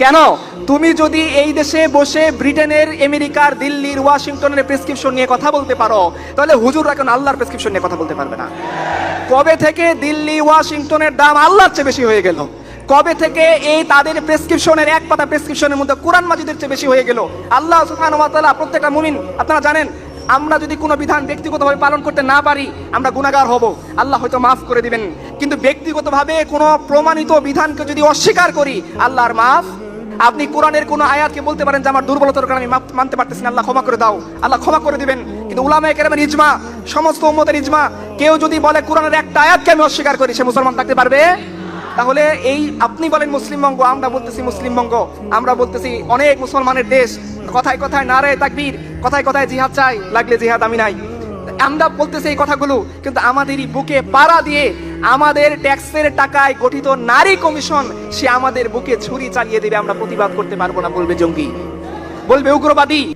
কেন? তুমি যদি এই দেশে বসে ব্রিটেনের, আমেরিকার, দিল্লির, ওয়াশিংটনের প্রেসক্রিপশন নিয়ে কথা বলতে পারো, তাহলে হুজুর এখন আল্লাহর প্রেসক্রিপশন নিয়ে কথা বলতে পারবে না। কবে থেকে দিল্লি, ওয়াশিংটনের দাম আল্লাহর চেয়ে বেশি হয়ে গেল? কবে থেকে এই তাদের প্রেসক্রিপশনের এক পাতা প্রেসক্রিপশনের মধ্যে কোরআন মাজিদের চেয়ে বেশি হয়ে গেল? আল্লাহ তাআলা প্রত্যেকটা মুমিন, আপনারা জানেন, আমরা যদি কোনো বিধান ব্যক্তিগতভাবে পালন করতে না পারি, আমরা গুণাগার হব। আল্লাহ হয়তো মাফ করে দিবেন। কিন্তু ব্যক্তিগতভাবে কোনো প্রমাণিত বিধানকে যদি অস্বীকার করি, আল্লাহর মাফ আপনি কোরআনের কোনো আয়াতকে বলতে পারেন যে আমার দুর্বলতার কারণে আমি মানতে পারতেছি না, আল্লাহ ক্ষমা করে দাও, আল্লাহ ক্ষমা করে দিবেন। কিন্তু উলামায়ে কেরামের ইজমা, সমস্ত উম্মতের ইজমা, কেউ যদি বলে কোরআনের একটা আয়াতকে আমি অস্বীকার করি, সে মুসলমান থাকতে পারবে? তাহলে এই আপনি বলেন মুসলিমবঙ্গ, আমরা বলতেছি মুসলিমবঙ্গ, আমরা বলতেছি অনেক মুসলমানের দেশ, কথায় কথায় নারে তাকবীর, কথায় কথায় জিহাদ চাই, লাগলে জিহাদ আমি নাই। আমরা বলতেছি এই কথাগুলো, কিন্তু আমাদেরই বুকে পাড়া দিয়ে আমাদের ট্যাক্সের টাকায় গঠিত নারী কমিশন, সে আমাদের বুকে ছুরি চালিয়ে দেবে, আমরা প্রতিবাদ করতে পারব না, বলবে জঙ্গি। বলবে উগ্রবাদী।